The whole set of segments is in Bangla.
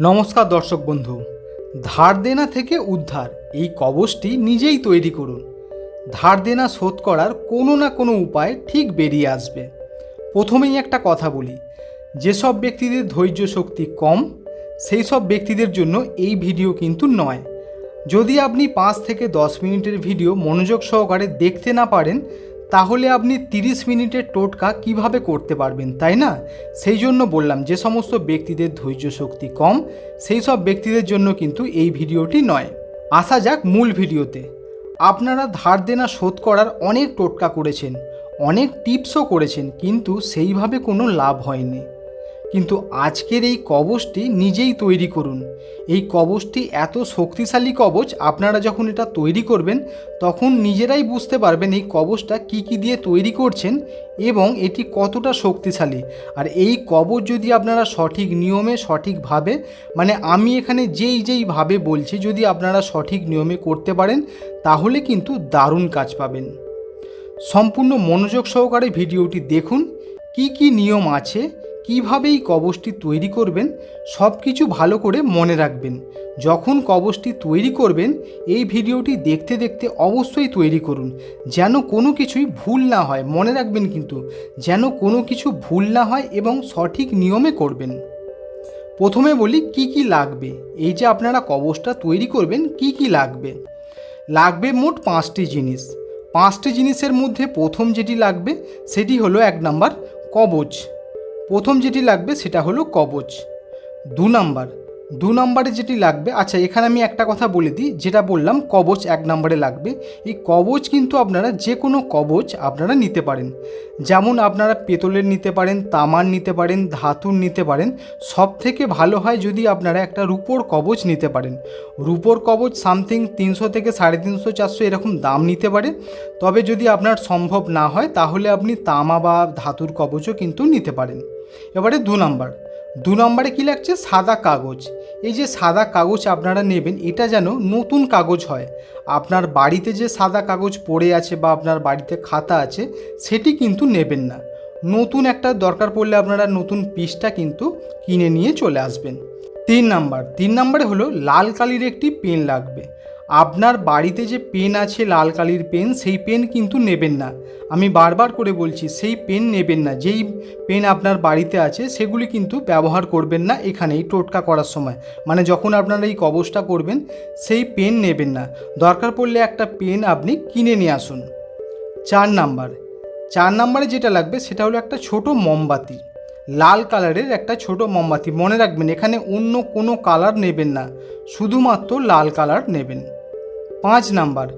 নমস্কার দর্শক বন্ধু ধার দেনা থেকে উদ্ধার এই কবচটি নিজেই তৈরি করুন। ধার দেনা শোধ করার কোনো না কোনো উপায় ঠিক বেরিয়ে আসবে। প্রথমেই একটা কথা বলি, যেসব ব্যক্তিদের ধৈর্য শক্তি কম, সেই সব ব্যক্তিদের জন্য এই ভিডিও কিন্তু নয়। যদি আপনি পাঁচ থেকে দশ মিনিটের ভিডিও মনোযোগ সহকারে দেখতে না পারেন তাহলে আপনি তিরিশ মিনিটের টোটকা কীভাবে করতে পারবেন, তাই না? সেই জন্য বললাম, যে সমস্ত ব্যক্তিদের ধৈর্য শক্তি কম, সেই সব ব্যক্তিদের জন্য কিন্তু এই ভিডিওটি নয়। আসা যাক মূল ভিডিওতে। আপনারা ধার দেনা শোধ করার অনেক টোটকা করেছেন, অনেক টিপসও করেছেন, কিন্তু সেইভাবে কোনো লাভ হয়নি। কিন্তু আজকের এই কবচটি নিজেই তৈরি করুন। এই কবচটি এত শক্তিশালী কবচ, আপনারা যখন এটা তৈরি করবেন, তখন নিজেরাই বুঝতে পারবেন এই কবচটা কি কি দিয়ে তৈরি করছেন এবং এটি কতটা শক্তিশালী। আর এই কবচ যদি আপনারা সঠিক নিয়মে সঠিকভাবে মানে আমি এখানে যেই যেইভাবে বলছি, যদি আপনারা সঠিক নিয়মে করতে পারেন, তাহলে কিন্তু দারুণ কাজ পাবেন। সম্পূর্ণ মনোযোগ সহকারে ভিডিওটি দেখুন, কি কি নিয়ম আছে কীভাবে এই কবচটি তৈরি করবেন সব কিছু ভালো করে মনে রাখবেন। যখন কবচটি তৈরি করবেন, এই ভিডিওটি দেখতে দেখতে অবশ্যই তৈরি করুন। যেন কোনো কিছুই ভুল না হয়, মনে রাখবেন কিন্তু, যেন কোনো কিছু ভুল না হয় এবং সঠিক নিয়মে করবেন। প্রথমে বলি, কি কি লাগবে? এই যে আপনারা কবচটা তৈরি করবেন, কি কি লাগবে? লাগবে মোট পাঁচটি জিনিস। পাঁচটি জিনিসের মধ্যে প্রথম যেটি লাগবে, সেটি হলো এক নাম্বার কবচ। প্রথম যেটি লাগবে সেটা হলো কবচ। দু নাম্বার দু নম্বরে যেটি লাগবে আচ্ছা এখানে আমি একটা কথা বলে দিই, যেটা বললাম, কবচ এক নম্বরে লাগবে। এই কবচ কিন্তু আপনারা যে কোনো কবচ আপনারা নিতে পারেন। যেমন আপনারা পেতলের নিতে পারেন, তামার নিতে পারেন, ধাতুর নিতে পারেন সব থেকে ভালো হয় যদি আপনারা একটা রূপোর কবচ নিতে পারেন। রূপোর কবচ সামথিং তিনশো থেকে সাড়ে তিনশো, চারশো এরকম দাম নিতে পারে। তবে যদি আপনার সম্ভব না হয়, তাহলে আপনি তামা বা ধাতুর কবচও কিন্তু নিতে পারেন। এবারে দু নম্বর দু নম্বরে কী লাগছে? সাদা কাগজ। এই যে সাদা কাগজ আপনারা নেবেন, এটা যেন নতুন কাগজ হয়। আপনার বাড়িতে যে সাদা কাগজ পড়ে আছে বা আপনার বাড়িতে খাতা আছে, সেটি কিন্তু নেবেন না। নতুন একটা দরকার পড়লে আপনারা নতুন পিসটা কিন্তু কিনে নিয়ে চলে আসবেন। তিন নাম্বার, তিন নাম্বারে হলো লাল কালির একটি পেন লাগবে। আপনার বাড়িতে যে পেন আছে লাল কালির পেন, সেই পেন কিন্তু নেবেন না। আমি বারবার করে বলছি, সেই পেন নেবেন না। যেই পেন আপনার বাড়িতে আছে, সেগুলি কিন্তু ব্যবহার করবেন না এখানে এই টোটকা করার সময়। মানে যখন আপনারা এই কবচটা করবেন, সেই পেন নেবেন না। দরকার পড়লে একটা পেন আপনি কিনে নিয়ে আসুন। চার নাম্বার। চার নাম্বারে যেটা লাগবে, সেটা হলো একটা ছোট মোমবাতি। লাল কালারের একটা ছোট মোমবাতি। মনে রাখবেন, এখানে অন্য কোনো কালার নেবেন না। শুধুমাত্র লাল কালার নেবেন। পাঁচ নাম্বার।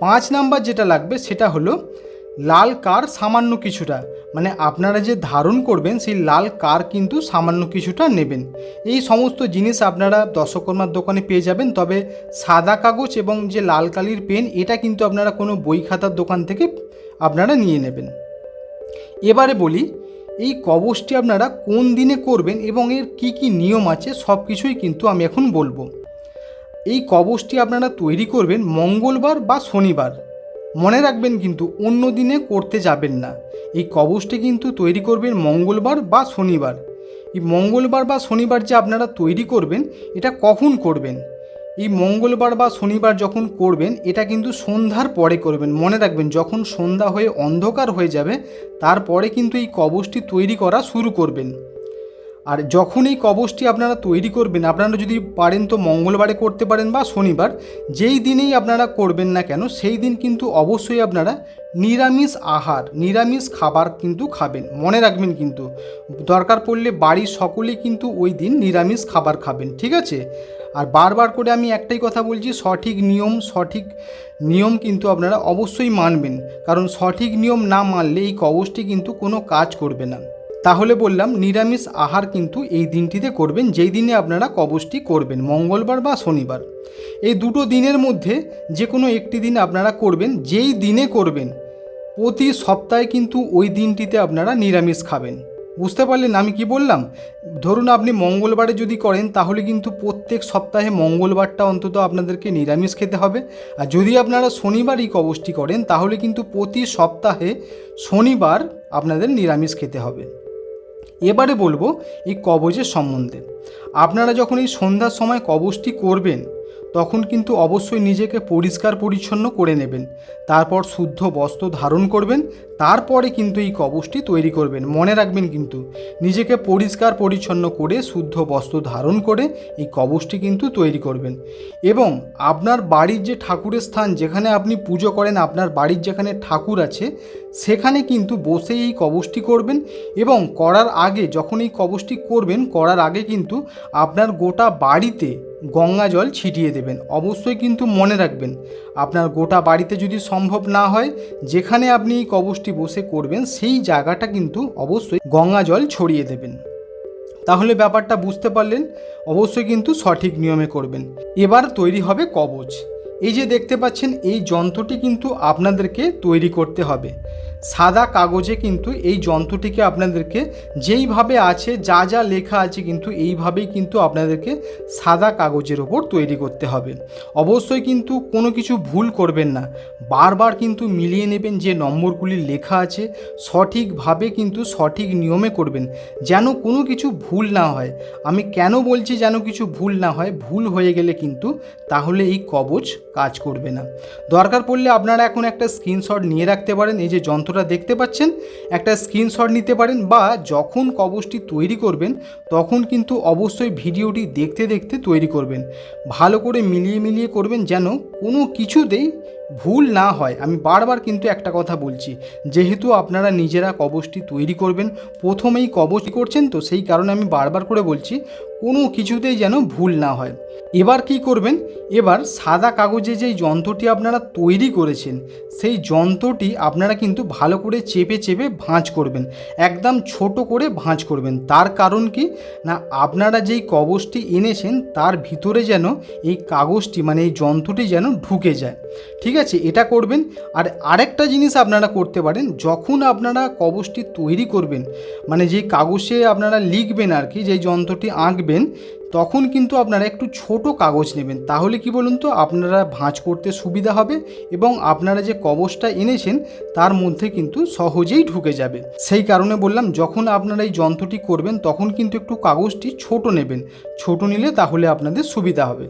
পাঁচ নাম্বার যেটা লাগবে, সেটা হলো লাল কার সামান্য কিছুটা। মানে আপনারা যে ধারণ করবেন, সেই লাল কার কিন্তু সামান্য কিছুটা নেবেন। এই সমস্ত জিনিস আপনারা দশকর্মার দোকানে পেয়ে যাবেন। তবে সাদা কাগজ এবং যে লাল কালির পেন, এটা কিন্তু আপনারা কোনো বই খাতার দোকান থেকে আপনারা নিয়ে নেবেন। এবারে বলি এই কবচটি আপনারা কোন দিনে করবেন এবং এর কি কি নিয়ম আছে সব কিছুই কিন্তু আমি এখন বলব। এই কবচটি আপনারা তৈরি করবেন মঙ্গলবার বা শনিবার। মনে রাখবেন কিন্তু অন্য দিনে করতে যাবেন না। এই কবচটি কিন্তু তৈরি করবেন মঙ্গলবার বা শনিবার। এই মঙ্গলবার বা শনিবার যে আপনারা তৈরি করবেন, এটা কখন করবেন? এই মঙ্গলবার বা শনিবার যখন করবেন, এটা কিন্তু সন্ধ্যার পরে করবেন। মনে রাখবেন, যখন সন্ধ্যা হয়ে অন্ধকার হয়ে যাবে, তারপরে কিন্তু এই কবচটি তৈরি করা শুরু করবেন। আর যখন এই কবচটি আপনারা তৈরি করবেন, আপনারা যদি পারেন তো মঙ্গলবারে করতে পারেন বা শনিবার, যেই দিনেই আপনারা করবেন না কেন, সেই দিন কিন্তু অবশ্যই আপনারা নিরামিষ আহার, নিরামিষ খাবার কিন্তু খাবেন, মনে রাখবেন কিন্তু। দরকার পড়লে বাড়ির সকলেই কিন্তু ওই দিন নিরামিষ খাবার খাবেন, ঠিক আছে? আর বারবার করে আমি একটাই কথা বলছি, সঠিক নিয়ম সঠিক নিয়ম কিন্তু আপনারা অবশ্যই মানবেন, কারণ সঠিক নিয়ম না মানলে এই কবচটি কিন্তু কোনো কাজ করবে না। তাহলে বললাম, নিরামিষ আহার কিন্তু এই দিনটিতে করবেন, যেই দিনে আপনারা কবচটি করবেন, মঙ্গলবার বা শনিবার। এই দুটো দিনের মধ্যে যে কোনো একটি দিন আপনারা করবেন, যেই দিনে করবেন, প্রতি সপ্তাহে কিন্তু ওই দিনটিতে আপনারা নিরামিষ খাবেন। বুঝতে পারলেন আমি কি বললাম? ধরুন আপনি মঙ্গলবারে যদি করেন, তাহলে কিন্তু প্রত্যেক সপ্তাহে মঙ্গলবারটা অন্তত আপনাদেরকে নিরামিষ খেতে হবে। আর যদি আপনারা শনিবার এই কবচটি করেন, তাহলে কিন্তু প্রতি সপ্তাহে শনিবার আপনাদের নিরামিষ খেতে হবে। এবারে বলব এই কবজের সম্বন্ধে। আপনারা যখন এই সন্ধ্যার সময় কবজটি করবেন, তখন কিন্তু অবশ্যই নিজেকে পরিষ্কার পরিচ্ছন্ন করে নেবেন। তারপর শুদ্ধ বস্ত্র ধারণ করবেন তারপরে কিন্তু এই কবচটি তৈরি করবেন। মনে রাখবেন কিন্তু, নিজেকে পরিষ্কার পরিচ্ছন্ন করে, শুদ্ধ বস্ত্র ধারণ করে এই কবচটি কিন্তু তৈরি করবেন। এবং আপনার বাড়ির যে ঠাকুরের স্থান, যেখানে আপনি পুজো করেন, আপনার বাড়ির যেখানে ঠাকুর আছে, সেখানে কিন্তু বসে এই কবচটি করবেন এবং করার আগে, যখন এই কবচটি করবেন, করার আগে কিন্তু আপনার গোটা বাড়িতে গঙ্গা জল ছিটিয়ে দেবেন। অবশ্যই কিন্তু মনে রাখবেন, আপনার গোটা বাড়িতে যদি সম্ভব না হয়, যেখানে আপনি এই কবচটি বসে করবেন, সেই জায়গাটা কিন্তু অবশ্যই গঙ্গা জল ছড়িয়ে দেবেন। তাহলে ব্যাপারটা বুঝতে পারলেন, অবশ্যই কিন্তু সঠিক নিয়মে করবেন। এবার তৈরি হবে কবচ। এই যে দেখতে পাচ্ছেন, এই যন্ত্রটি কিন্তু আপনাদেরকে তৈরি করতে হবে। সাদা কাগজে কিন্তু এই যন্ত্রটিকে আপনাদেরকে যেইভাবে আছে, যা যা লেখা আছে কিন্তু এইভাবেই কিন্তু আপনাদেরকে সাদা কাগজের ওপর তৈরি করতে হবে। অবশ্যই কিন্তু কোনো কিছু ভুল করবেন না। বারবার কিন্তু মিলিয়ে নেবেন যে নম্বরগুলি লেখা আছে, সঠিকভাবে কিন্তু সঠিক নিয়মে করবেন। যেন কোনো কিছু ভুল না হয়। আমি কেন বলছি যেন কিছু ভুল না হয়? ভুল হয়ে গেলে কিন্তু তাহলে এই কবচ কাজ করবে না। দরকার পড়লে আপনারা এখন একটা স্ক্রিনশট নিয়ে রাখতে পারেন। এই যে যন্ত্রটা দেখতে পাচ্ছেন, একটা স্ক্রিনশট নিতে পারেন বা যখন কবচটি তৈরি করবেন, তখন কিন্তু অবশ্যই ভিডিওটি দেখতে দেখতে তৈরি করবেন। ভালো করে মিলিয়ে মিলিয়ে করবেন যেন কোনো কিছুতেই ভুল না হয়, আমি বারবার কিন্তু একটা কথা বলছি। যেহেতু আপনারা নিজেরা কবচটি তৈরি করবেন, প্রথমেই কবচ করছেন, তো সেই কারণে আমি বারবার করে বলছি, কোনো কিছুতেই যেন ভুল না হয়। এবার কি করবেন? এবার সাদা কাগজে যেই যন্ত্রটি আপনারা তৈরি করেছেন, সেই যন্ত্রটি আপনারা কিন্তু ভালো করে চেপে চেপে ভাঁজ করবেন, একদম ছোট করে ভাঁজ করবেন। তার কারণ কি? না, আপনারা যেই কবচটি এনেছেন, তার ভিতরে যেন এই কাগজটি মানে এই যন্ত্রটি যেন ঢুকে যায়। ঠিক আছে? এটা করবেন। আর আরেকটা জিনিস আপনারা করতে পারেন, যখন আপনারা কবচটি তৈরি করবেন মানে যেই কাগজে আপনারা লিখবেন আর কি, যেই যন্ত্রটি আঁকবেন, তখন কিন্তু আপনারা একটু ছোট কাগজ নেবেন। তাহলে কি বলুন তো, আপনারা ভাঁজ করতে সুবিধা হবে এবং আপনারা যে কবচটা এনেছেন, তার মধ্যে কিন্তু সহজেই ঢুকে যাবে। সেই কারণে বললাম, যখন আপনারা এই যন্ত্রটি করবেন, তখন কিন্তু একটু কাগজটি ছোট নেবেন। ছোট নিলে তাহলে আপনাদের সুবিধা হবে।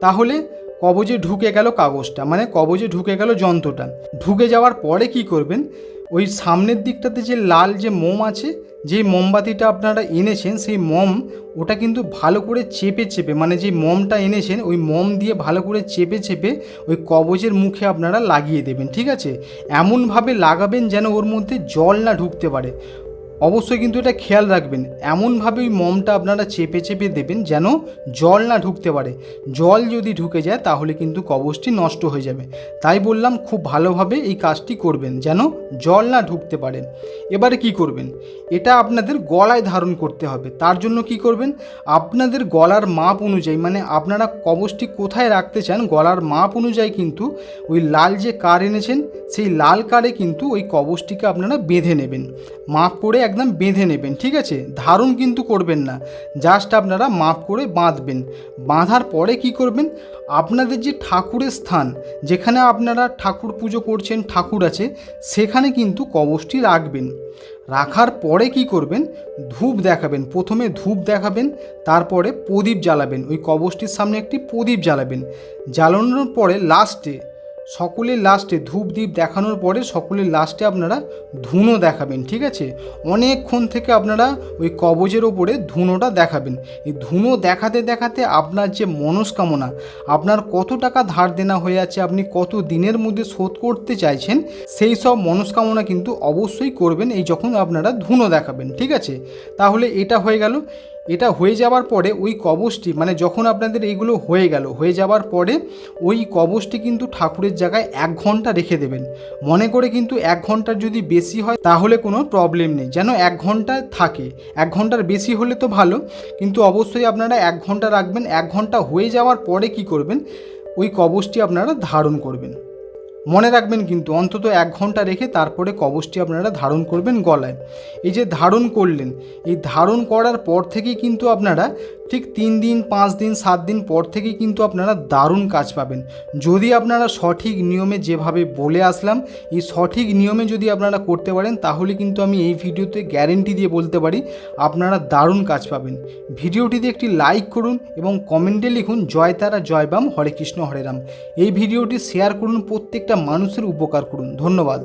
তাহলে কবজে ঢুকে গেল কাগজটা মানে কবজে ঢুকে গেল যন্ত্রটা। ঢুকে যাওয়ার পরে কি করবেন? ওই সামনের দিকটাতে যে লাল যে মোম আছে যেই মোমবাতিটা আপনারা এনেছেন, সেই মম, ওটা কিন্তু ভালো করে চেপে চেপে মানে যে মমটা এনেছেন, ওই মোম দিয়ে ভালো করে চেপে চেপে ওই কবজের মুখে আপনারা লাগিয়ে দেবেন, ঠিক আছে? এমনভাবে লাগাবেন যেন ওর মধ্যে জল না ঢুকতে পারে। অবশ্যই কিন্তু এটা খেয়াল রাখবেন। এমনভাবে ওই মমটা আপনারা চেপে চেপে দেবেন যেন জল না ঢুকতে পারে। জল যদি ঢুকে যায় তাহলে কিন্তু কবচটি নষ্ট হয়ে যাবে। তাই বললাম খুব ভালোভাবে এই কাজটি করবেন যেন জল না ঢুকতে পারে। এবারে কি করবেন? এটা আপনাদের গলায় ধারণ করতে হবে। তার জন্য কি করবেন? আপনাদের গলার মাপ অনুযায়ী মানে আপনারা কবচটি কোথায় রাখতে চান, গলার মাপ অনুযায়ী কিন্তু ওই লাল যে কার এনেছেন, সেই লাল কারে কিন্তু ওই কবচটিকে আপনারা বেঁধে নেবেন। মাপ করে একদম বেঁধে নেবেন, ঠিক আছে? ধারণ কিন্তু করবেন না। জাস্ট আপনারা মাপ করে বাঁধবেন। বাঁধার পরে কি করবেন? আপনাদের যে ঠাকুরের স্থান, যেখানে আপনারা ঠাকুর পুজো করছেন, ঠাকুর আছে, সেখানে কিন্তু কবচটি রাখবেন। রাখার পরে কি করবেন? ধূপ দেখাবেন। প্রথমে ধূপ দেখাবেন, তারপরে প্রদীপ জ্বালাবেন। ওই কবচটির সামনে একটি প্রদীপ জ্বালাবেন। জ্বালানোর পরে লাস্টে সকলের লাস্টে ধূপ দ্বীপ দেখানোর পরে সকলের লাস্টে আপনারা ধুনো দেখাবেন, ঠিক আছে? অনেকক্ষণ থেকে আপনারা ওই কবজের ওপরে ধুনোটা দেখাবেন। এই ধুনো দেখাতে দেখাতে আপনার যে মনস্কামনা, আপনার কত টাকা ধার দেনা হয়ে আছে, আপনি কত দিনের মধ্যে শোধ করতে চাইছেন, সেই সব মনস্কামনা কিন্তু অবশ্যই করবেন এই যখন আপনারা ধুনো দেখাবেন, ঠিক আছে? তাহলে এটা হয়ে গেল। এটা হয়ে যাওয়ার পরে ওই কবচটি মানে যখন আপনাদের এইগুলো হয়ে গেল, হয়ে যাওয়ার পরে ওই কবচটি কিন্তু ঠাকুরের জায়গায় এক ঘণ্টা রেখে দেবেন। মনে করে কিন্তু এক ঘণ্টার যদি বেশি হয়, তাহলে কোনো প্রবলেম নেই। যেন এক ঘণ্টা থাকে। এক ঘণ্টার বেশি হলে তো ভালো, কিন্তু অবশ্যই আপনারা এক ঘণ্টা রাখবেন। এক ঘণ্টা হয়ে যাওয়ার পরে কি করবেন? ওই কবচটি আপনারা ধারণ করবেন। মনে রাখবেন কিন্তু অন্তত এক ঘণ্টা রেখে তারপরে কবচটি আপনারা ধারণ করবেন গলায়। এই যে ধারণ করলেন, এই ধারণ করার পর থেকেই কিন্তু আপনারা ঠিক তিন দিন, পাঁচ দিন, সাত দিন পর থেকেই কিন্তু আপনারা দারুণ কাজ পাবেন। যদি আপনারা সঠিক নিয়মে যেভাবে বলে আসলাম, এই সঠিক নিয়মে যদি আপনারা করতে পারেন, তাহলে কিন্তু আমি এই ভিডিওতে গ্যারেন্টি দিয়ে বলতে পারি, আপনারা দারুণ কাজ পাবেন। ভিডিওটিতে একটি লাইক করুন এবং কমেন্টে লিখুন, জয় তারা, জয় বাম, হরে কৃষ্ণ, হরে রাম। এই ভিডিওটি শেয়ার করুন প্রত্যেকটা মানুষের উপকার করুন। ধন্যবাদ।